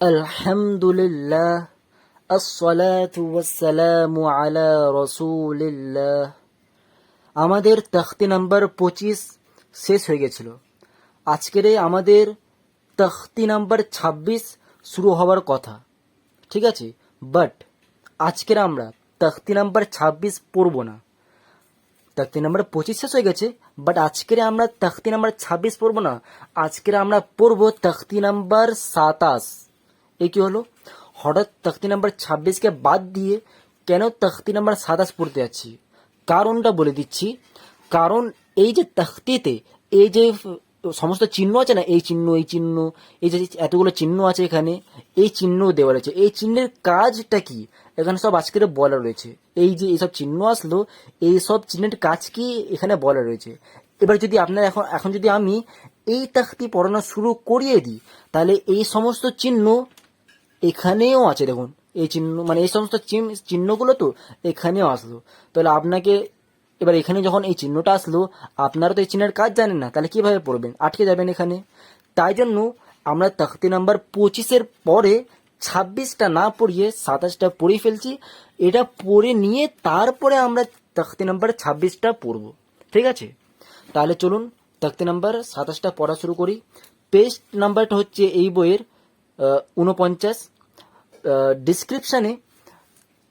الحمد لله الصلاة والسلام على رسول الله আমাদের তখতি নাম্বার পঁচিশ শেষ হয়ে গেছিল আজকের এই আমাদের তখতি নাম্বার ছাব্বিশ শুরু হওয়ার কথা ঠিক আছে বাট আজকের আমরা তখতি নাম্বার ছাব্বিশ পড়বো না তখতি নাম্বার পঁচিশ শেষ হয়ে গেছে বাট আজকের আমরা তখতি নাম্বার ছাব্বিশ পড়বো না আজকের আমরা পড়বো তখতি নাম্বার সাতাশ এই কি হলো? হঠাৎ তখতি নাম্বার ছাব্বিশকে বাদ দিয়ে কেন তখতি নাম্বার সাতাশ পড়তে যাচ্ছি? কারণটা বলে দিচ্ছি। কারণ এই যে তখতিতে এই যে সমস্ত চিহ্ন আছে না, এই চিহ্ন এই চিহ্ন, এই যে এতগুলো চিহ্ন আছে এখানে, এই চিহ্ন দেওয়া রয়েছে। এই চিহ্নের কাজটা কি? এখানে সব আজকের বলা রয়েছে। এই যে এইসব চিহ্ন আসলো এই সব চিহ্নের কাজ কি এখানে বলা রয়েছে? এবার যদি আপনার এখন এখন যদি আমি এই তাখতি পড়ানো শুরু করিয়ে দিই, তাহলে এই সমস্ত চিহ্ন এখানেও আছে দেখুন। এই চিহ্ন মানে এই সমস্ত চিহ্নগুলো তো এখানেও আসলো। তাহলে আপনাকে এবার এখানে যখন এই চিহ্নটা আসলো আপনারা তো এই চিহ্নের কাজ জানেন না তাহলে কীভাবে পড়বেন? আটকে যাবেন এখানে। তাই জন্য আমরা তখতি নাম্বার পঁচিশের পরে ছাব্বিশটা না পড়িয়ে সাতাশটা পড়ে ফেলছি। এটা পড়ে নিয়ে তারপরে আমরা তখতি নাম্বার ছাব্বিশটা পড়ব। ঠিক আছে? তাহলে চলুন তখতি নাম্বার সাতাশটা পড়া শুরু করি। পেজ নাম্বারটা হচ্ছে এই বইয়ের আহ, উনপঞ্চাশ ডিসক্রিপশানে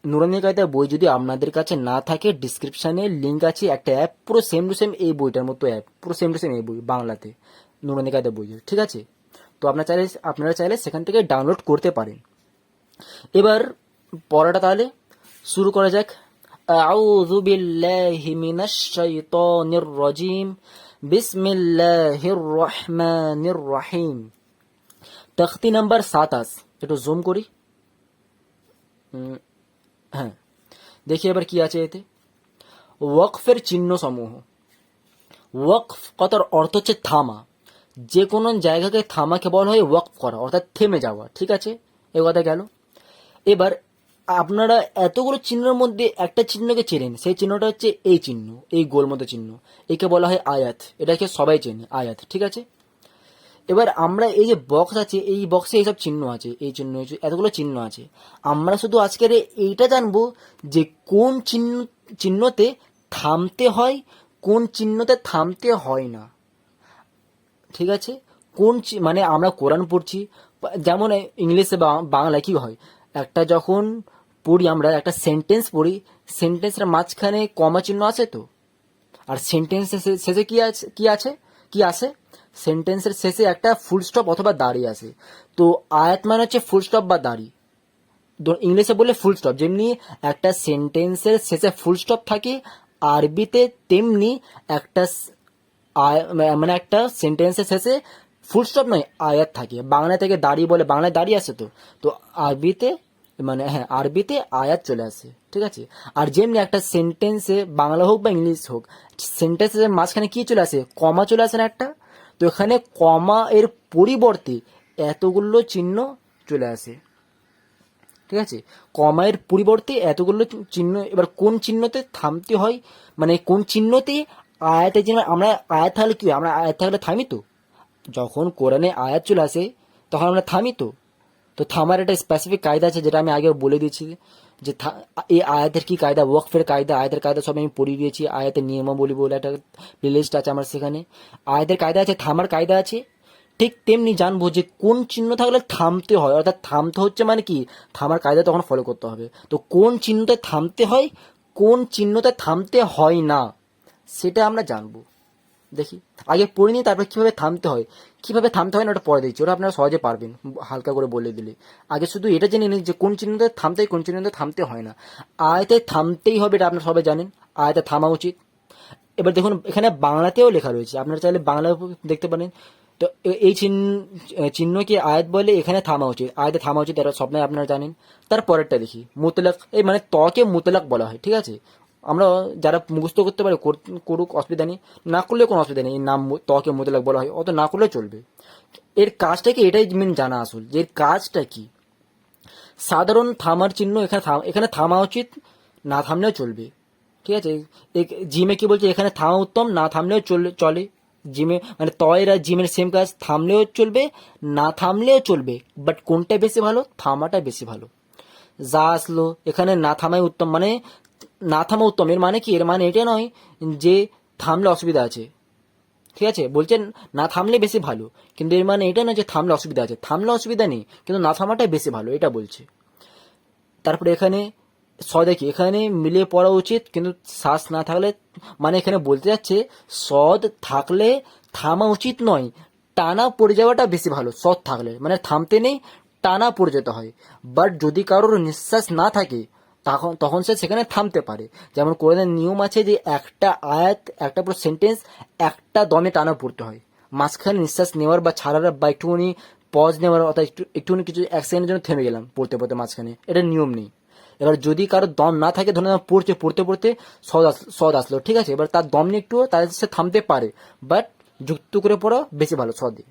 নুরানি কায়দা বই যদি আপনাদের কাছে না থাকে ডিসক্রিপশানে লিঙ্ক আছে একটা অ্যাপ পুরো সেম টু সেম এই বইটার মতো অ্যাপ পুরো সেম টু সেম এই বই বাংলাতে নুরানি কায়দা বই ঠিক আছে তো আপনার চাইলে আপনারা চাইলে সেখান থেকে ডাউনলোড করতে পারেন এবার পড়াটা তাহলে শুরু করা যাক أعوذ بالله من الشيطان الرجيم بسم الله الرحمن الرحيم তখতি নাম্বার সাতাশ একটু জুম করি উম, হ্যাঁ। দেখি এবার কি আছে এতে। ওয়াকফের চিহ্ন সমূহ ওয়াকফ কথার অর্থ হচ্ছে থামা। যে কোনো জায়গাকে থামাকে বলা হয় ওয়াকফ করা, অর্থাৎ থেমে যাওয়া। ঠিক আছে? এ কথা গেল। এবার আপনারা এতগুলো চিহ্নের মধ্যে একটা চিহ্নকে চেনেন, সেই চিহ্নটা হচ্ছে এই চিহ্ন, এই গোল মতো চিহ্ন। একে বলা হয় আয়াত। এটাকে সবাই চেনে, আয়াত। ঠিক আছে? এবার আমরা এই যে বক্স আছে, এই বক্সে এইসব চিহ্ন আছে, এই চিহ্ন এতগুলো চিহ্ন আছে। আমরা শুধু আজকের এইটা জানব যে কোন চিহ্ন, চিহ্নতে থামতে হয়, কোন চিহ্নতে থামতে হয় না। ঠিক আছে? কোন মানে আমরা কোরআন পড়ছি, যেমন ইংলিশে বা বাংলায় কি হয়, একটা যখন পড়ি আমরা, একটা সেন্টেন্স পড়ি সেন্টেন্সের মাঝখানে কমা চিহ্ন আছে তো? আর সেন্টেন্সের শেষে কি আছে কি আছে? কি আছে সেন্টেন্সের শেষে একটা ফুল স্টপ অথবা দাড়ি আসে তো আয়াত মানে হচ্ছে ফুল স্টপ বা দাড়ি। ইংলিশে বললে ফুল স্টপ যেমনি একটা সেন্টেন্সের শেষে ফুল স্টপ থাকে, আরবিতে তেমনি একটা মানে একটা সেন্টেন্সের শেষে ফুল স্টপ নয়, আয়াত থাকে। বাংলা থেকে দাড়ি বলে, বাংলায় দাড়ি আসে তো। তো আরবিতে মানে হ্যাঁ আরবিতে আয়াত চলে আসে, ঠিক আছে? আর যেমনি একটা সেন্টেন্সে বাংলা হোক বা ইংলিশ হোক সেন্টেন্সের মাঝখানে কি চলে আসে? কমা চলে আসে না একটা? তো এখানে কমা এর পরিবর্তে এতগুলো চিহ্ন চলে আসে। ঠিক আছে? কমায়ের পরিবর্তে এতগুলো চিহ্ন, এবার কোন চিহ্নতে থামতে হয়? মানে কোন চিহ্নতে আয়াতে যেন আমরা আয়াত থাকলে কি? আমরা আয়াত থাকলে থামি তো? যখন কোরআনে আয়াত চলে আসে, তখন আমরা থামি তো? তো থামার একটা স্পেসিফিক কায়দা আছে যেটা আমি আগে বলে দিয়েছি। যে এই আয়াতের কি কায়দা? ওয়াকফের কায়দা, আয়াতের কায়দা সব আমি পড়িয়ে দিয়েছি আয়াতের নিয়মাবলী বলে একটা প্লেলিস্ট আছে আমার সেখানে। আয়াতের কায়দা আছে, থামার কায়দা আছে। ঠিক তেমনি জানব যে কোন চিহ্ন থাকলে থামতে হয়, অর্থাৎ থামতে হচ্ছে মানে কি? থামার কায়দা তখন ফলো করতে হবে। তো কোন চিহ্নতে থামতে হয়, কোন চিহ্নতে থামতে হয় না, সেটা আমরা জানব। দেখি, আগে পড়ে নিই তারপর কীভাবে থামতে হয়? কীভাবে থামতে হয় না ওটা পরে দিচ্ছি ওটা আপনারা সহজে পারবেন, হালকা করে বলে দিলে। আগে শুধু এটা জেনে নিন যে কোন চিহ্নতে থামতে হয় কোন চিহ্নতে থামতে হয় না। আয়তে থামতেই হবে এটা আপনারা সবাই জানেন আয়তে থামা উচিত। এবার দেখুন, এখানে বাংলাতেও লেখা রয়েছে, আপনারা চাইলে বাংলা দেখতে পারেন। তো এই চিহ্ন, চিহ্নকে আয়াত বলে এখানে থামা উচিত আয়াতে থামা উচিত, এটা স্বপ্নে আপনারা জানেন। তারপরেরটা দেখি, মুতলাক, এই মানে তকে মুতলাক বলা হয়, ঠিক আছে? আমরা যারা মুখস্থ করতে পারে, কর- করুক, অসুবিধা নেই। না করলে কোনো অসুবিধা নেই। নাম তকে মুতলাক বলা হয়। অত না করলে চলবে। এর কাজটা কি? এটাই মেন জানা আসল। যে এর কাজটা কি? সাধারণ থামার চিহ্ন এখানে এখানে থামা উচিত, না থামলেও চলবে। ঠিক আছে? জিমে কি বলছে? এখানে থামা উত্তম, না থামলেও চলে চলে। জিমে মানে তয়ের আর জিমের সেম কাজ, থামলেও চলবে, না থামলেও চলবে। বাট কোনটা বেশি ভালো? থামাটা বেশি ভালো। যা আসলো, এখানে না থামাই উত্তম মানে না থামা উত্তম এর মানে কি? এর মানে এটা নয় যে থামলে অসুবিধা আছে। ঠিক আছে? বলছেন না থামলে বেশি ভালো। কিন্তু এর মানে এটা নয় যে থামলে অসুবিধা আছে। থামলে অসুবিধা নেই, কিন্তু না থামাটাই বেশি ভালো, এটা বলছে। তারপরে এখানে স দেখি, এখানে মিলিয়ে পড়া উচিত, কিন্তু শ্বাস না থাকলে মানে এখানে বলতে যাচ্ছে সদ থাকলে থামা উচিত নয়, টানা পড়ে যাওয়াটা বেশি ভালো সদ থাকলে। মানে থামতে নেই, টানা পড়ে যেতে হয়। বাট যদি কারোর নিঃশ্বাস না থাকে তখন তখন সে সেখানে থামতে পারে। যেমন কোরআনের নিয়ম আছে যে একটা আয়াত, একটা পুরো সেন্টেন্স একটা দমে টানা পড়তে হয়। মাঝখানে নিঃশ্বাস নেওয়ার বা ছাড়ার বা একটুখানি পজ নেওয়ার অর্থাৎ একটু, একটুখানি কিছু এক সেকেন্ডের জন্য থেমে গেলাম পড়তে পড়তে মাঝখানে। এটা নিয়ম নেই। এবার যদি কারও দম না থাকে, ধরে পড়ছে, পড়তে পড়তে সদ সদ আসলো, ঠিক আছে? এবার তার দম নিয়ে একটু তাদের সে থামতে পারে বাট যুক্ত করে পড়া বেশি ভালো, সদে।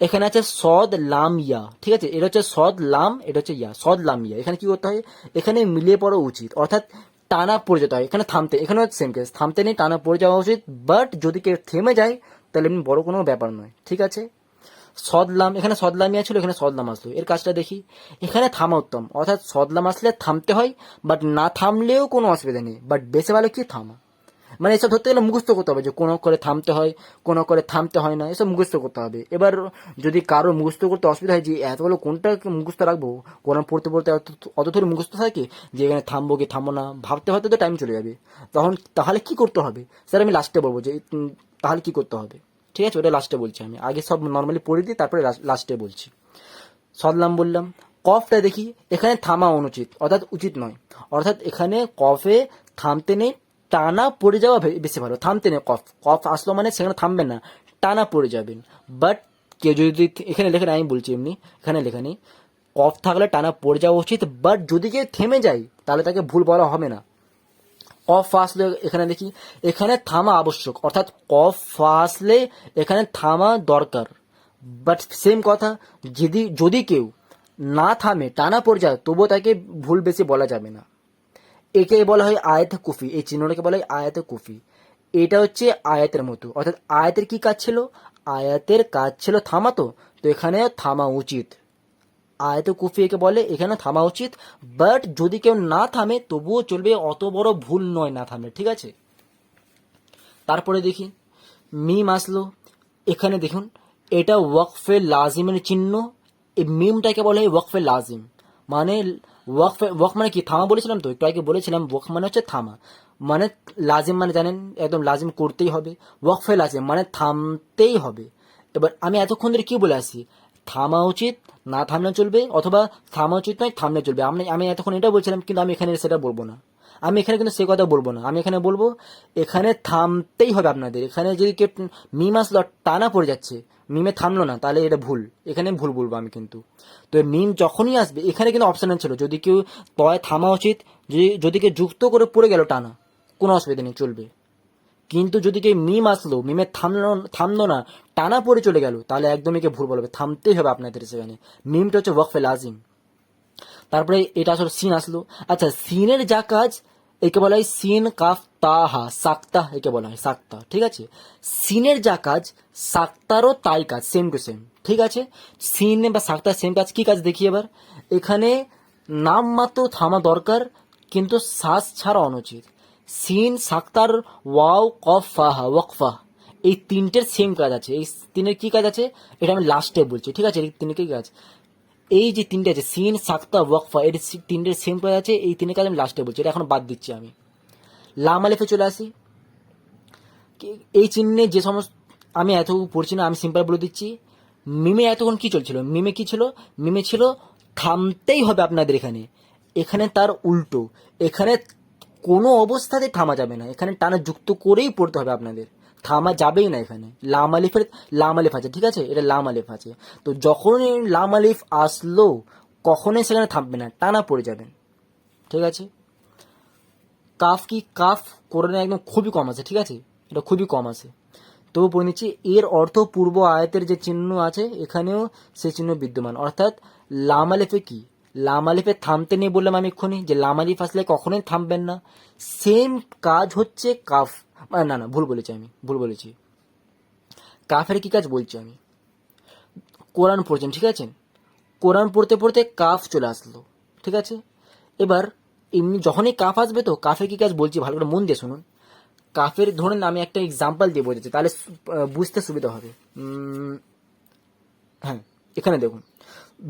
এখানে আছে সদ, লাম, ইয়া। ঠিক আছে? এটা হচ্ছে সদ, লাম, এটা হচ্ছে ইয়া। সদ, লাম, ইয়া। এখানে কি করতে হয়? এখানে মিলিয়ে পড়া উচিত। অর্থাৎ টানা পড়ে যেতে হয়। এখানে থামতে এখানে সেম কেস থামতে নেই, টানা পড়ে যাওয়া উচিত। বাট যদি কেউ থেমে যায়, তাহলে এমনি বড় কোনো ব্যাপার নয়। ঠিক আছে? সদলাম এখানে সদলামিয়া ছিল, এখানে সদলাম আসলো। এর কাজটা দেখি। এখানে থামা উত্তম। অর্থাৎ সদলাম আসলে থামতে হয় বাট না থামলেও কোনো অসুবিধা নেই। বাট বেশি ভালো কি? থামা। মানে এসব ধরতে গেলে মুখস্থ করতে হবে যে কোনো করে থামতে হয়, কোনো করে থামতে হয় না, এসব মুখস্থ করতে হবে। এবার যদি কারও মুখস্থ করতে অসুবিধা হয় যে এতগুলো কোনটা মুখস্থ রাখব, কোরআন পড়তে পড়তে অত অত ধরে মুখস্থ থাকে যে এখানে থামবো কি থামবো না, ভাবতে ভাবতে তো টাইম চলে যাবে। তখন তাহলে কি করতে হবে? স্যার, আমি লাস্টে বলব যে তাহলে কি করতে হবে? ঠিক আছে, ওটা লাস্টে বলছি আমি। আগে সব নর্মালি পড়ে দিই তারপরে লাস্টে বলছি। সদলাম বললাম, কফটা দেখি, এখানে থামা অনুচিত, অর্থাৎ উচিত নয়। অর্থাৎ এখানে কফে থামতে নেই টানা পড়ে যাওয়া বেশি ভালো থামতে নেই কফ কফ আসলো মানে সেখানে থামবেন না টানা পড়ে যাবেন। বাট কেউ যদি এখানে লেখা নেই, আমি বলছি এমনি এখানে লেখা নেই কফ থাকলে টানা পড়ে যাওয়া উচিত বাট যদি কেউ থেমে যায় তাহলে তাকে ভুল বলা হবে না। কফ আসলে এখানে দেখি এখানে থামা আবশ্যক অর্থাৎ কফ আসলে এখানে থামা দরকার। বাট সেম কথা যদি যদি কেউ না থামে টানা পড়ে যায় তবুও তাকে ভুল বেশি বলা যাবে না। একে বলা হয় আয়াতে কুফি, এই চিহ্নটাকে বলা হয় আয়াতে কুফি। এটা হচ্ছে আয়াতের মতো। অর্থাৎ আয়াতের কি কাজ ছিল? আয়াতের কাজ ছিল থামাতো তো এখানে থামা উচিত। আয়ত কুফি একে বলে, এখানে থামা উচিত। বাট যদি কেউ না থামে, তবুও চলবে অত বড় ভুল নয় না থামলে ঠিক আছে? তারপরে দেখি, মিম আসলো। এখানে দেখুন, এটা ওয়াকফে লাজিমের চিহ্ন। এই মিমটাকে বলা ওয়াকফে লাজিম। মানে ওয়াকফে ওয়াক মানে কি? থামা বলেছিলাম তো? একটু আগে বলেছিলাম ওয়াক মানে হচ্ছে থামা। মানে লাজিম মানে জানেন, একদম লাজিম করতেই হবে। ওয়াকফে লাজিম মানে থামতেই হবে। এবার আমি এতক্ষণ ধরে কি বলে আসি? থামা উচিত, না থামলে চলবে, অথবা থামা উচিত নয়, থামলে চলবে। আমি আমি এতক্ষণ এটা বলছিলাম, কিন্তু আমি এখানে সেটা বলব না। আমি এখানে কিন্তু সে কথা বলব না। আমি এখানে বলব, এখানে থামতেই হবে আপনাদের। এখানে যদি কেউ মিম আসলো, টানা পড়ে যাচ্ছে, মিমে থামলো না, তাহলে এটা ভুল। এখানে ভুল বলব আমি কিন্তু। তো মিম যখনই আসবে, এখানে কিন্তু অপশন ছিল। যদি কেউ তয় থামা উচিত, যদি যদি কেউ যুক্ত করে পড়ে গেল টানা, কোনো অসুবিধা নেই, চলবে। কিন্তু যদি কেউ মিম আসলো, মিমে থামলো থামলো না, টানা পড়ে চলে গেল, তাহলে একদমই কে ভুল বলবে থামতেই হবে আপনাদের সেখানে। মিমটা হচ্ছে ওয়াকফে লাজিম। তারপরে এটা আসলে সিন আসলো। আচ্ছা সিনের যা কাজ একে বলা হয় সিন কাফ তাহা সাক্তা একে বলা হয়, সাক্তা। ঠিক আছে? সিনের যা কাজ, সাক্তারও তাই কাজ সেম টু সেম ঠিক আছে? সিন বা সাক্তার সেম কাজ, কি কাজ দেখি এবার? এখানে নাম মাত্র থামা দরকার, কিন্তু শ্বাস ছাড়া অনুচিত। সিন, সাক্তার, ওয়াও, কফ ফাহা ওয়াকফা এই তিনটের সেম কাজ আছে। এই তিনের কি কাজ আছে? এটা আমি লাস্টে বলছি। ঠিক আছে? এই তিনের কি কাজ? এই যে তিনটে আছে, সিন, সাক্তা, ওয়াকফা এর তিনটের সেম কাজ আছে, এই তিনের কাজ আমি লাস্টে বলছি, এটা এখন বাদ দিচ্ছি আমি। লাম আলিফে চলে আসি। এই চিহ্নে যে সমস্ত আমি এত পড়ছি না, আমি সিম্পল বলে দিচ্ছি। মিমে এতক্ষণ কি চলছিল? মিমে কি ছিল? মিমে ছিল, থামতেই হবে আপনাদের এখানে। এখানে তার উল্টো। এখানে কোনো অবস্থাতে থামা যাবে না। এখানে টানা যুক্ত করেই পড়তে হবে আপনাদের। থামা যাবেই না এখানে। লাম আলিফের লাম আলিফ আছে, ঠিক আছে? এটা লাম আলিফ আছে। তো যখনই লাম আলিফ আসলো, কখনোই সেখানে থামবে না, টানা পড়ে যাবেন ঠিক আছে? কাফ কি কাফ? কোরআনে একদম খুবই কম আছে, ঠিক আছে? এটা খুবই কম আছে। তবু পড়ে নিচ্ছি, এর অর্থ পূর্ব আয়াতের যে চিহ্ন আছে, এখানেও সেই চিহ্ন বিদ্যমান। অর্থাৎ লাম আলিফে কি? লাম আলিফে থামতে নেই বললাম আমি এক্ষুনি, যে লাম আলিফ আসলে কখনোই থামবেন না। সেম কাজ হচ্ছে কাফ। না না, ভুল বলেছি আমি, ভুল বলেছি। কাফের কি কাজ বলছি আমি? কোরআন পড়ছেন, ঠিক আছে? কোরআন পড়তে পড়তে কাফ চলে আসলো, ঠিক আছে? এবার এমনি যখনই কাফ আসবে তো কাফের কি কাজ বলছি, ভালো করে মন দিয়ে শুনুন। কাফের ধরুন আমি একটা এক্সাম্পল দিয়ে বোঝাচ্ছি তাহলে বুঝতে সুবিধা হবে। হ্যাঁ এখানে দেখুন।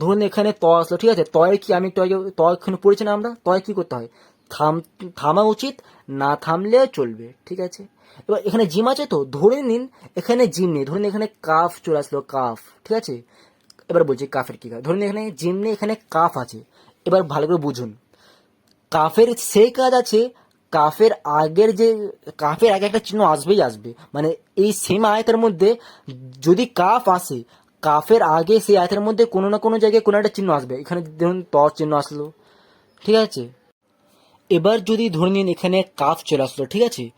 ধরুন এখানে ত আসলো, ঠিক আছে? তয়ের কি আমি একটু আগে ত এখানে পড়েছি না আমরা? তয় কি করতে হয়? থাম, থামা উচিত, না থামলেও চলবে, ঠিক আছে? এবার এখানে জিম আছে তো, ধরে নিন এখানে জিম নেই ধরুন এখানে কাফ চলে আসলো, কাফ, ঠিক আছে? এবার বলছি কাফের কি কাজ ধরুন এখানে জিম নেই, এখানে কাফ আছে, এবার ভালো করে বুঝুন। কাফের সেই কাজ আছে, কাফের আগের যে, কাফের আগে একটা চিহ্ন আসবেই আসবে মানে এই সেম আয়তের মধ্যে যদি কাফ আসে, কাফের আগে সেই আয়তের মধ্যে কোনো না কোনো জায়গায় কোনো একটা চিহ্ন আসবে, এখানে ধরুন ত চিহ্ন আসলো, ঠিক আছে? এবার যদি ধরে নিন এখানে কাফ চলে আসলো, ঠিক আছে?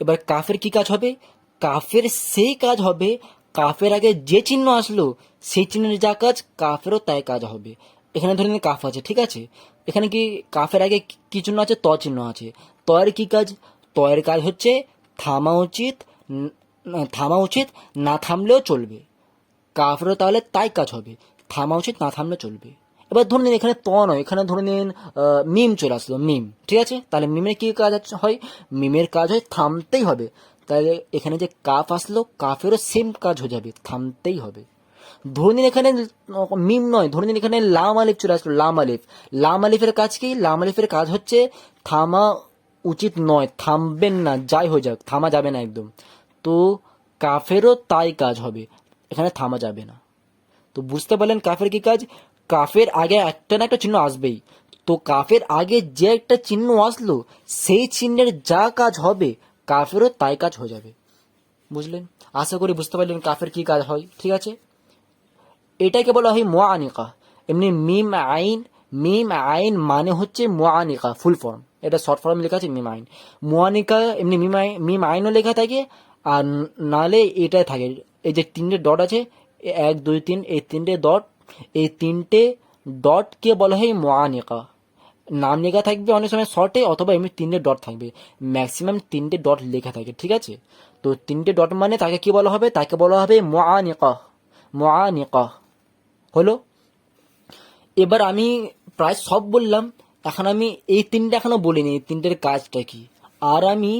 এবার কাফের কি কাজ হবে? কাফের সেই কাজ হবে, কাফের আগে যে চিহ্ন আসলো, সেই চিহ্নের যা কাজ, কাফেরও তাই কাজ হবে। এখানে ধরে নিন কাফ আছে, ঠিক আছে? এখানে কি কাফের আগে কি- চিহ্ন আছে? ত চিহ্ন আছে। তয়ের কি কাজ? তয়ের কাজ হচ্ছে থামা উচিত থামা উচিত, না থামলেও চলবে। কাফেরও তাহলে তাই কাজ হবে। থামা উচিত, না থামলে চলবে। এবার ধরে নিন এখানে ত নয়, এখানে ধরে নিন মিম চলে আসলো, মিম, ঠিক আছে? তাহলে মিমের কি কাজ হয়, মিমের কাজ হয় থামতেই হবে। তাহলে এখানে যে কাফ আসলো, কাফেরও সেম কাজ হয়ে যাবে, থামতেই হবে। ধরে নিন এখানে মিম নয়, ধরে নিন এখানে লাম আলিফ চলে আসলো, লাম আলিফ। লাম আলিফের কাজ কি? লাম আলিফের কাজ হচ্ছে থামা উচিত নয়, থামবেন না, যাই হয়ে যাক, থামা যাবে না একদম। তো কাফেরও তাই কাজ হবে, এখানে থামা যাবে না। তো বুঝতে পারলেন কাফের কি কাজ? কাফের আগে একটা না একটা চিহ্ন আসবেই। তো কাফের আগে যে একটা চিহ্ন আসলো, সেই চিহ্নের যা কাজ হবে, কাফেরও তাই কাজ হয়ে যাবে। বুঝলেন? আশা করি বুঝতে পারলেন কাফের কি কাজ হয়, ঠিক আছে? এটাকে বলা হয় মোয়ানিকা এমনি মিম আইন মিম আইন মানে হচ্ছে মোয়ানিকা ফুল ফর্ম। এটা শর্ট ফর্ম লেখা আছে মিম আইন। মোয়ানিকা এমনি মিম আইন, মিম আইনও লেখা থাকে, আর নালে এটাই থাকে। এই যে তিনটে ডট আছে এক, দুই, তিন, এই তিনটে ডট এই তিনটে ডটকে বলা হয় মোয়ানিকা নাম লেখা থাকবে অনেক সময় শর্টে অথবা এমনি তিনটে ডট থাকবে। ম্যাক্সিমাম তিনটে ডট লেখা থাকে, ঠিক আছে? তো তিনটে ডট মানে তাকে কি বলা হবে? তাকে বলা হবে মোয়ানিকা মোয়ানিকা হলো? এবার আমি প্রায় সব বললাম, এখন আমি এই তিনটে এখনও বলিনি, এই তিনটের কাজটা কি? আর আমি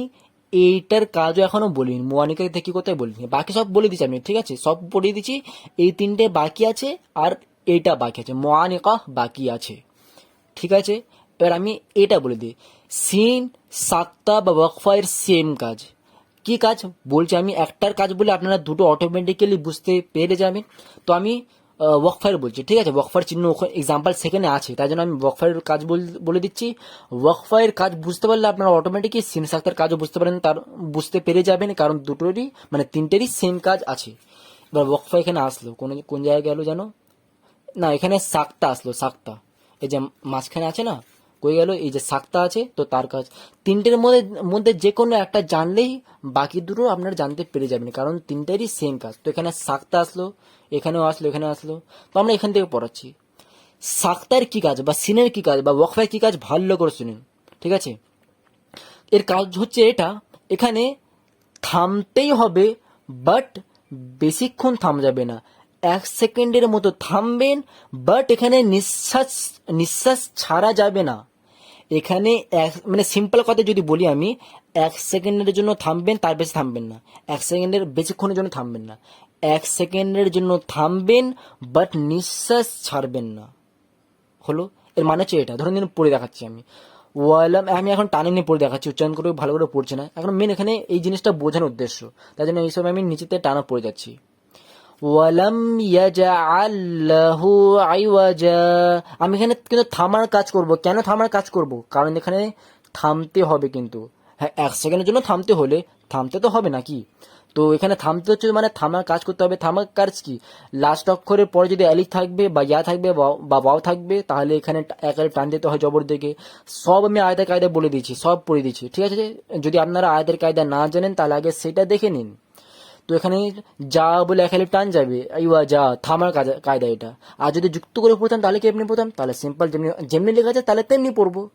এইটার কাজও এখনও বলিনি। মোয়ানিকা থেকে কোথায় বলিনি। বাকি সব বলে দিচ্ছি আমি, ঠিক আছে? সব বলে দিচ্ছি এই তিনটে বাকি আছে আর এইটা বাকি আছে। মোয়ানিকা বাকি আছে, ঠিক আছে? এবার আমি এটা বলে দিই। সিন সাক্তা বা ওয়াকফায়ের সেম কাজ। কি কাজ? বলছি আমি একটার কাজ বলে আপনারা দুটো অটোমেটিক্যালি বুঝতে পেরে যাবেন। তো আমি ওয়াকফায়ের বলছি, ঠিক আছে? ওয়াকফার চিহ্ন এক্সাম্পল সেখানে আছে, তাই জন্য আমি ওয়াকফায়ের কাজ বল- দিচ্ছি। ওয়াকফায়ের কাজ বুঝতে পারলে আপনারা অটোমেটিকই সিন সাক্তার কাজও বুঝতে পারেন, তার বুঝতে পেরে যাবেন, কারণ দুটোরই মানে তিনটেরই সেম কাজ আছে। এবার ওয়াকফা এখানে আসলো, কোন কোন জায়গায় গেল জানো না, এখানে সাক্তা আসলো, সাক্তা। এই যে মাঝখানে আছে না? কই গেল? এই যে সাক্তা আছে, তো তার কাজ। তিনটের মধ্যে মধ্যে যে কোনো একটা জানলেই বাকি দুটো আপনারা জানতে পেরে যাবেন, কারণ তিনটেরই সেম কাজ। তো এখানে সাক্তা আসলো এখানেও আসলো এখানে আসলো। তো আমরা এখান থেকে পড়াচ্ছি। সাক্তার কি কাজ বা সিনের কি কাজ বা ওয়াকফায় কি কাজ ভালো করে শুনুন ঠিক আছে? এর কাজ হচ্ছে এটা, এখানে থামতেই হবে বাট বেশিক্ষণ থাম যাবে না। এক সেকেন্ডের মতো থামবেন বাট এখানে নিঃশ্বাস নিঃশ্বাস ছাড়া যাবে না। এখানে এক মানে সিম্পল কথা যদি বলি আমি, এক সেকেন্ডের জন্য থামবেন, তার বেশি থামবেন না। এক সেকেন্ডের বেশিক্ষণের জন্য থামবেন না। এক সেকেন্ডের জন্য থামবেন বাট নিঃশ্বাস ছাড়বেন না। হলো? এর মানে হচ্ছে এটা। ধরুন দিন পড়ে দেখাচ্ছি আমি। ওয়ালাম, আমি এখন টানে নিয়ে পড়ে দেখাচ্ছি। উচ্চারণ করে ভালো করে পড়ছে না। এখন মেন এখানে এই জিনিসটা বোঝানোর উদ্দেশ্য। তাই জন্য এইসব আমি নিচেতে টানা পড়ে যাচ্ছি। ওয়ালাম ইয়াজআল্লাহু আইওয়াজা। আমি এখানে কিন্তু থামার কাজ করব। কেন থামার কাজ করব? কারণ এখানে থামতে হবে কিন্তু। হ্যাঁ এক সেকেন্ডের জন্য থামতে হলে থামতে তো হবে নাকি? তো এখানে থামতে হচ্ছে মানে থামার কাজ করতে হবে। থামার কাজ কি? লাস্ট অক্ষরের পরে যদি অ্যালিফ থাকবে বা ইয়া থাকবে বা- বাও থাকবে, তাহলে এখানে টা- এক আলিফ টান দিতে হয় জবর দিকে। সব আমি আয়তের কায়দা বলে দিচ্ছি সব পড়ে দিচ্ছি ঠিক আছে? যদি আপনারা আয়তের কায়দা না জানেন, তাহলে আগে সেটা দেখে নিন। তো এখানে যা বলে এক টান যাবে ইয়া যা, থামার কায়দা এটা। আর যদি যুক্ত করে পড়তাম তাহলে কি এমনি পড়তাম? তাহলে সিম্পল যেমনি যেমনি লেখা আছে, তাহলে তেমনি পড়ব।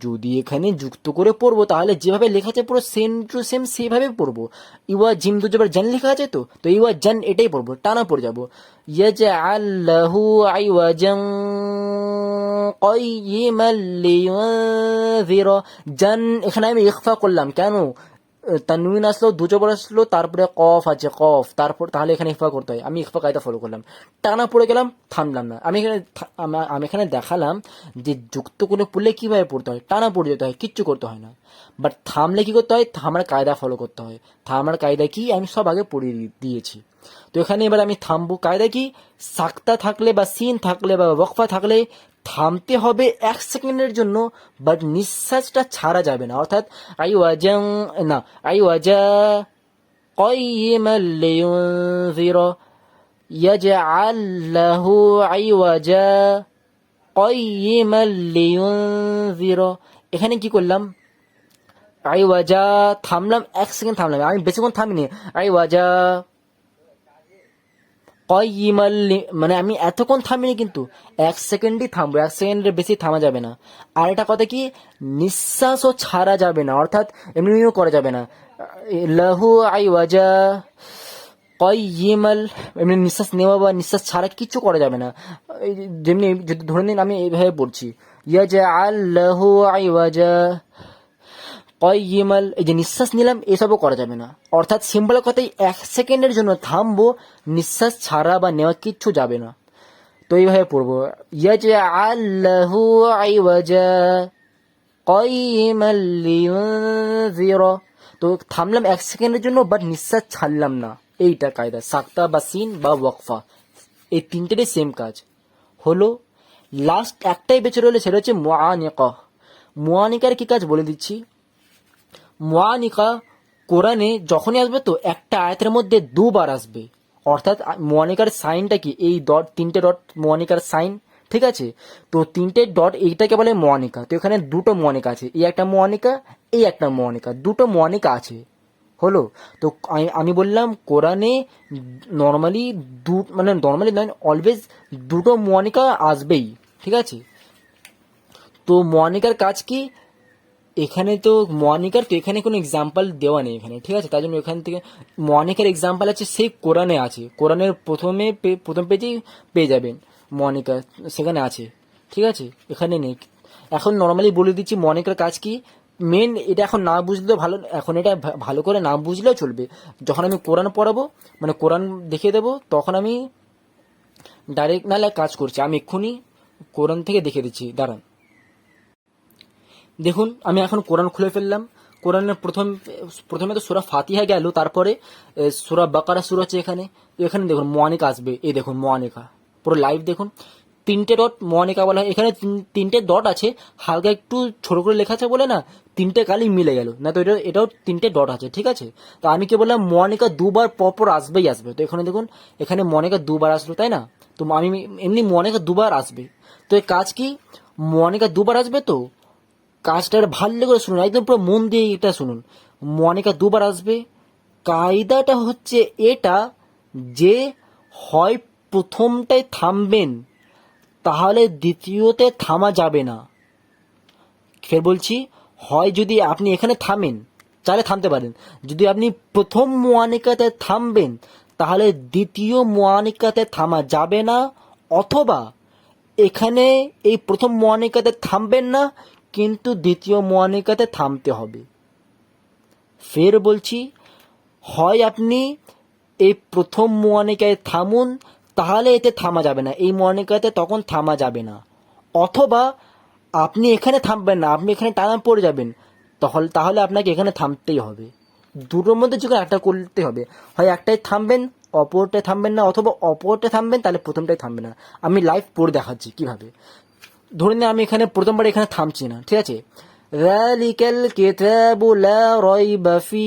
যদি এখানে যুক্ত করে পড়ব, তাহলে যেভাবে লেখা আছে পুরো সেম টু সেম সেভাবে পড়ব। ইওয়া জিম দু জবার জান লেখা আছে তো? তো ইউয়া জান এটাই পড়ব, টানা পড়ে যাব। ইয়াজ আল্লাহু আইওয়া জং কাইয়িমান লিয়ুনযিরা। জান, এখানে আমি ইখফা করলাম। কেন? তানউইন আসলো দু জবর আসলো, তারপরে কফ আছে, কফ। তারপর তাহলে এখানে ইফা করতে হয়। আমি ইফা কায়দা ফলো করলাম। টানা পড়ে গেলাম, থামলাম না। আমি এখানে আমি এখানে দেখালাম যে যুক্ত করে পড়লে কীভাবে পড়তে হয়? টানা পড়ে যেতে হয়, কিচ্ছু করতে হয় না। বাট থামলে কি করতে হয়? থামার কায়দা ফলো করতে হয়। থামার কায়দা কি? আমি সব আগে পড়িয়ে দিয়েছি। তো এখানে এবার আমি থামবো। কায়দা কি? সাক্তা থাকলে বা সিন থাকলে বা ওয়াকফা থাকলে থামতে হবে এক সেকেন্ডের জন্য বাট নিঃশ্বাসটা ছাড়া যাবে না অর্থাৎ আই ওয়াজাং না আই ওয়াজা قيما لينذر يجعل له عوجا قيما لينذر এখানে কি করলাম আই ওয়াজা থামলাম এক সেকেন্ড থামলাম আমি বেশিক্ষণ থামিনি আই ওয়াজা মানে আমি এতক্ষণ থামিনি কিন্তু, এক সেকেন্ডই থামবো, এক সেকেন্ডের বেশি থামা যাবে না। আর একটা কথা কি, নিঃশ্বাসও ছাড়া যাবে না, অর্থাৎ এমনিও করা যাবে না। লাহু আই ওয়াজা কয়িমাল, এমনি নিঃশ্বাস নেওয়া বা নিঃশ্বাস ছাড়া কিচ্ছু করা যাবে না। যেমনি যদি ধরে নিন আমি এইভাবে পড়ছি ইয়াজা আল্লাহু আই ওয়াজা কয়িমাল এই যে নিঃশ্বাস নিলাম, এসবও করা যাবে না। অর্থাৎ সিম্পল কথাই এক সেকেন্ডের জন্য থামবো, নিঃশ্বাস ছাড়া বা নেওয়া কিচ্ছু যাবে না। তো এইভাবে পড়ব। আল্লাহু তো থামলাম এক সেকেন্ডের জন্য বাট নিঃশ্বাস ছাড়লাম না। এইটা কায়দা, সাক্তা বা সিন বা ওয়াকফা। এই তিনটেরই সেম কাজ। হলো লাস্ট একটাই বেঁচে রইলে, সেটা হচ্ছে মুআনিকা। মুআনিকার কি কাজ বলে দিচ্ছি? মোয়ানিকা কোরআনে যখনই আসবে তো একটা আয়াতের মধ্যে দুবার আসবে। অর্থাৎ মোয়ানিকার সাইনটা কি? এই ডট, তিনটে ডট মোয়ানিকার সাইন, ঠিক আছে? তো তিনটে ডট এইটাকে বলে মোয়ানিকা তো এখানে দুটো মোয়ানিকা আছে। এই একটা মোয়ানিকা এই একটা মোয়ানিকা দুটো মোয়ানিকা আছে। হলো? তো আমি- বললাম কোরআনে নর্মালি দু মানে নর্মালি নয় অলওয়েজ দুটো মোয়ানিকা আসবেই, ঠিক আছে? তো মোয়ানিকার কাজ কি? এখানে তো মনিকার তো এখানে কোনো এক্সাম্পল দেওয়া নেই এখানে, ঠিক আছে? তার জন্য এখান থেকে মনিকার এক্সাম্পল আছে, সেই কোরআনে আছে। কোরআনের প্রথমে প্রথম পেজেই পেয়ে যাবেন মনিকা, সেখানে আছে, ঠিক আছে? এখানে নেই। এখন নর্মালি বলে দিচ্ছি মনিকার কাজ কি? মেন এটা এখন না বুঝলেও ভালো, এখন এটা ভালো করে না বুঝলেও চলবে। যখন আমি কোরআন পড়াবো মানে কোরআন দেখিয়ে দেবো, তখন আমি ডাইরেক্ট নাহলে কাজ করছি। আমি এক্ষুনি কোরআন থেকে দেখে দিচ্ছি। দাঁড়ান। দেখুন, আমি এখন কোরআন খুলে ফেললাম। কোরআনের প্রথম, প্রথমে তো সুরা ফাতিহা গেল, তারপরে সুরা বাকারা সুরা হচ্ছে এখানে। এখানে দেখুন মোয়ানিকা আসবে। এই দেখুন মোয়ানিকা পুরো লাইভ দেখুন। তিনটে ডট মোয়ানিকা বলা হয়। এখানে তিনটে ডট আছে। হালকা একটু ছোট করে লেখা আছে বলে না, তিনটে কালি মিলে গেল। না তো এটা, এটাও তিনটে ডট আছে, ঠিক আছে? তো আমি কি বললাম মোয়ানিকা দুবার পরপর আসবেই আসবে। তো এখানে দেখুন, এখানে মোয়ানিকা দুবার আসলো, তাই না? তো আমি এমনি মোয়ানিকা দুবার আসবে। তো এই কাজ কি? মোয়ানিকা দুবার আসবে তো? কাজটা ভালো করে শুনুন, একদম পুরো মন দিয়ে এটা শুনুন। মনিকা দুবার আসবে। কায়দাটা হচ্ছে এটা যে হয় প্রথমটায় থামবেন, তাহলে দ্বিতীয়তে থামা যাবে না। ফের বলছি, হয় যদি আপনি এখানে থামেন চাইলে থামতে পারেন। যদি আপনি প্রথম মোয়ানিকাতে থামবেন, তাহলে দ্বিতীয় মোয়ানিকাতে থামা যাবে না, অথবা এখানে এই প্রথম মোয়ানিকাতে থামবেন না কিন্তু দ্বিতীয় মোয়ানিকাতে থামতে হবে। ফের বলছি, হয় আপনি এই প্রথম মোয়ানিকায় থামুন, তাহলে এতে থামা যাবে না। এই মোয়ানিকাতে তখন থামা যাবে না। অথবা আপনি এখানে থামবেন না, আপনি এখানে টানা পড়ে যাবেন, তাহলে তাহলে আপনাকে এখানে থামতেই হবে। দুটোর মধ্যে যে কোনো একটা করতে হবে, হয় একটাই থামবেন অপরটায় থামবেন না, অথবা অপরটায় থামবেন, তাহলে প্রথমটাই থামবে না। আমি লাইভ পড়ে দেখাচ্ছি কীভাবে। ধরে নিন আমি এখানে প্রথমবার এখানে থামছি না, ঠিক আছে? রালিকাল কিতাবু লা রাইবা ফি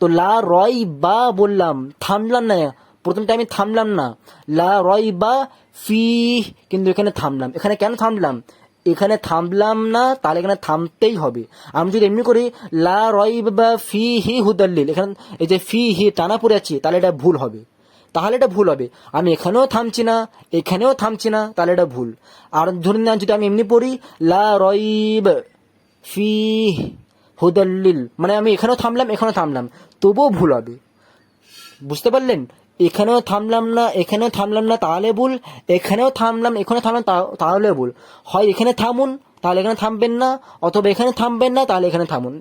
তো লা রাইবা বললাম, থামলাম না প্রথমটা আমি থামলাম না। লা রাইবা ফি কিন্তু এখানে থামলাম। এখানে কেন থামলাম? এখানে থামলাম না, তাহলে এখানে থামতেই হবে। আমি যদি এমনি করি, লা রাইবা ফি হি হুদাল্লিল, এখানে এই যে ফি হি টানা পড়ে আছি, তাহলে এটা ভুল হবে। তাহলে এটা ভুল হবে। আমি এখানেও থামছি না, এখানেও থামছি না, তাহলে এটা ভুল। আর ধরুন না, যদি আমি এমনি পড়ি, লা রইব ফি হুদাল্লিল মানে আমি এখানেও থামলাম এখানেও থামলাম, তবুও ভুল হবে। বুঝতে পারলেন? এখানেও থামলাম না, এখানেও থামলাম না, তাহলে ভুল। এখানেও থামলাম এখানে থামলাম, তাহলে ভুল। হয় এখানে থামুন তাহলে এখানে থামবেন না, অথবা এখানে থামবেন না, তাহলে এখানে থামুন।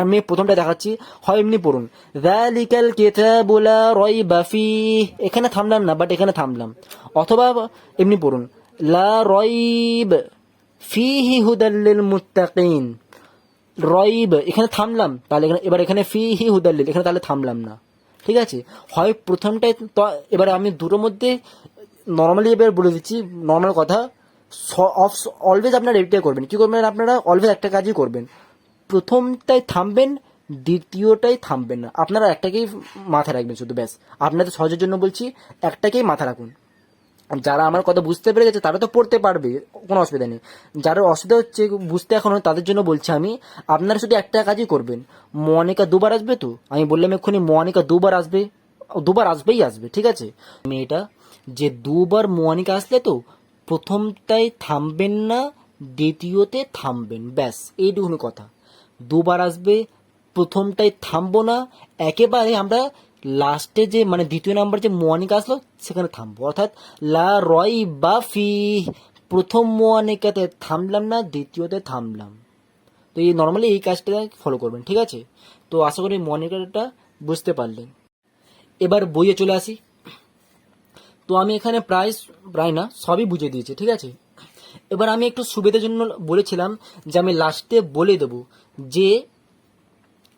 আমি প্রথমটা দেখাচ্ছি, হয় এমনি পড়ুন। যালিকাল কিতাবুলা রাইবা ফিহ এখানে থামলাম না বাট এখানে থামলাম। অথবা এমনি পড়ুন লা রাইব ফিহি হুদাল্লিল মুত্তাকিন রইব এখানে থামলাম, তাহলে এখানে এবার এখানে ফি হি হুদাল্লিল এখানে তাহলে থামলাম না। ঠিক আছে? হয় প্রথমটাই এবারে আমি দুটোর মধ্যে নর্মালি এবার বলে দিচ্ছি নর্মাল কথা। অলওয়েজ আপনারা এটাই করবেন। কি করবেন আপনারা? অলওয়েজ একটা কাজই করবেন। প্রথমটাই থামবেন, দ্বিতীয়টাই থামবেন না। আপনারা একটাকেই মাথায় রাখবেন শুধু, ব্যাস। আপনাদের সহজের জন্য বলছি, একটাকেই মাথা রাখুন। যারা আমার কথা বুঝতে পেরে গেছে, তারা তো পড়তে পারবে, কোনো অসুবিধা নেই। যারা অসুবিধা হচ্ছে, বুঝতে এখনও, তাদের জন্য বলছি আমি, আপনারা শুধু একটা কাজই করবেন। মনিকা দুবার আসবে তো? আমি বললাম এক্ষুনি, মনিকা দুবার আসবে। দুবার আসবেই আসবে, ঠিক আছে? মেয়েটা, যে দুবার মনিকা আসলে তো প্রথমটাই থামবেন না, দ্বিতীয়তে থামবেন। ব্যাস, এইটুকুনি কথা। দুবার আসবে প্রথমটাই থামবো না, একেবারে আমরা লাস্টে যে মানে দ্বিতীয় নাম্বার যে মোয়ানিকা আসলো, সেখানে থামবো। অর্থাৎ, লা রয় বা ফি, প্রথম মোয়ানিকাতে থামলাম না, দ্বিতীয়তে থামলাম। তো এই নর্মালি এই কাজটা ফলো করবেন, ঠিক আছে? তো আশা করি মোয়ানিকাটা বুঝতে পারলেন। এবার বইয়ে চলে আসি। তো আমি এখানে প্রায় প্রায় না, সবই বুঝিয়ে দিয়েছি, ঠিক আছে? এবার আমি একটু সুবিধার জন্য বলেছিলাম যে আমি লাস্টে বলে দেবো যে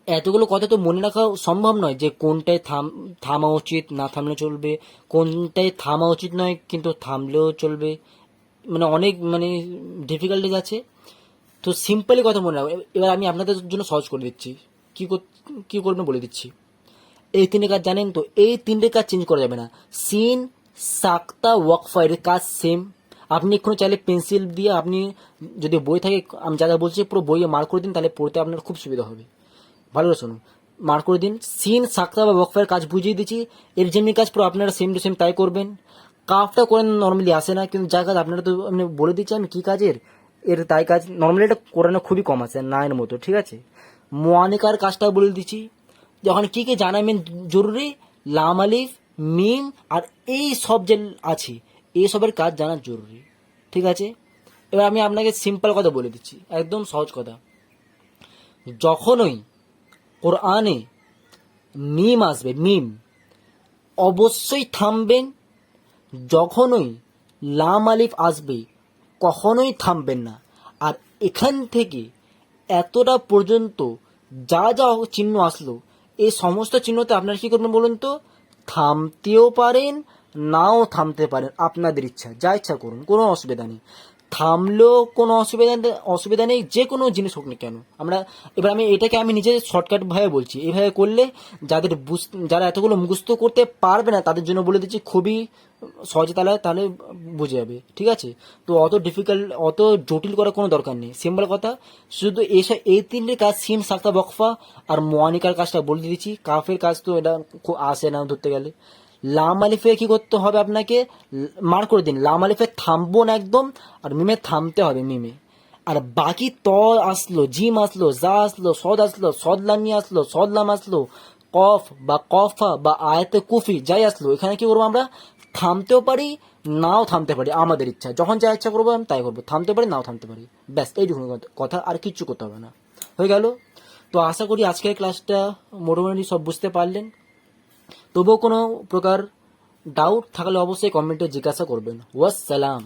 এতগুলো কথা তো মনে রাখা সম্ভব নয় যে কোনটায় থাম, থামা উচিত, না থামলে চলবে। কোনটায় থামা উচিত নয়, কিন্তু থামলেও চলবে। মানে অনেক মানে ডিফিকাল্টিজ আছে। তো সিম্পলি কথা মনে রাখব এবার আমি আপনাদের জন্য সহজ করে দিচ্ছি। কি কি করবেন বলে দিচ্ছি। এই তিনটে কাজ জানেন তো? এই তিনটে কাজ চেঞ্জ করা যাবে না। সিন সাক্তা ওয়াকফা এর কাজ সেম। আপনি এক্ষুনি চাইলে পেন্সিল দিয়ে আপনি যদি বই থাকে, আমি যা যা বলছি পুরো বইয়ে মার্ক করে দিন, তাহলে পড়তে আপনার খুব সুবিধা হবে। ভালো করে শুনুন। মার্ক করে দিন। সিন, সাক্তা বা ওয়াকফার কাজ বুঝিয়ে দিচ্ছি। এর যেমনি কাজ পুরো আপনারা সেম টু সেম তাই করবেন। কাফটা করে নর্মালি আসে না, কিন্তু যা কাজ আপনারা তো আমি বলে দিচ্ছি, আমি কি কাজের? এর তাই কাজ নর্মালি এটা করানো খুবই কম আছে নাইন মতো, ঠিক আছে? মোয়ানিকার কাজটা বলে দিচ্ছি। যখন কি কি জানা মেন জরুরি, লাম আলিফ মিম আর এই সব যে আছে, এই সবের কাজ জানা জরুরি। ঠিক আছে? এবার আমি আপনাকে সিম্পল কথা বলে দিচ্ছি, একদম সহজ কথা। যখনই কোরআনে মিম আসবে মিম অবশ্যই থামবেন। যখনই লাম আলিফ আসবে, কখনোই থামবেন না। আর এখান থেকে এতটা পর্যন্ত যা যা চিহ্ন আসলো, এই সমস্ত চিহ্নতে আপনারা কি করবেন বলুন তো? থামতেও পারেন নাও থামতে পারেন। আপনাদের ইচ্ছা যা ইচ্ছা করুন কোনো অসুবিধা নেই। থামলেও কোনো অসুবিধা অসুবিধা নেই, যে কোনো জিনিস হোক না কেন। আমরা, এবার আমি এটাকে আমি নিজে শর্টকাট ভাবে বলছি। এইভাবে করলে যাদের বুঝ- যারা এতগুলো মুখস্থ করতে পারবে না, তাদের জন্য বলে দিচ্ছি, খুবই সহজে তাহলে তাহলে বুঝে যাবে, ঠিক আছে? তো অত ডিফিকাল্ট অত জটিল করার কোনো দরকার নেই। সিম্পল কথা, শুধু এসব এই তিনটে কাজ, সিম সাক্তা বকফা আর মোয়ানিকার কাজটা বলে দিচ্ছি। কাফের কাজ তো এটা খুব আসে না ধরতে গেলে। লাম আলিফে কি করতে হবে আপনাকে? মার করে দিন। লাম আলিফে থামবো না একদম, আর মিমে থামতে হবে মিমে। আর বাকি ত আসলো, জিম আসলো, যা আসলো, সদ আসলো, সদ লামি আসলো, সদ লাম আসলো, কফ বা কফা বা আয়াতে কুফি, যাই আসলো, এখানে কি করব আমরা? থামতেও পারি, নাও থামতে পারি, আমাদের ইচ্ছা। যখন যা ইচ্ছা করব আমি তাই করব। থামতে পারি, নাও থামতে পারি। ব্যাস এইটুকু কথা। আর কিচ্ছু করতে হবে না। হয়ে গেল। তো আশা করি আজকের ক্লাসটা মোটামুটি সব বুঝতে পারলেন। তবুও কোনো প্রকার ডাউট থাকলে অবশ্যই কমেন্টে জিজ্ঞাসা করবেন। ওয়াসসালাম।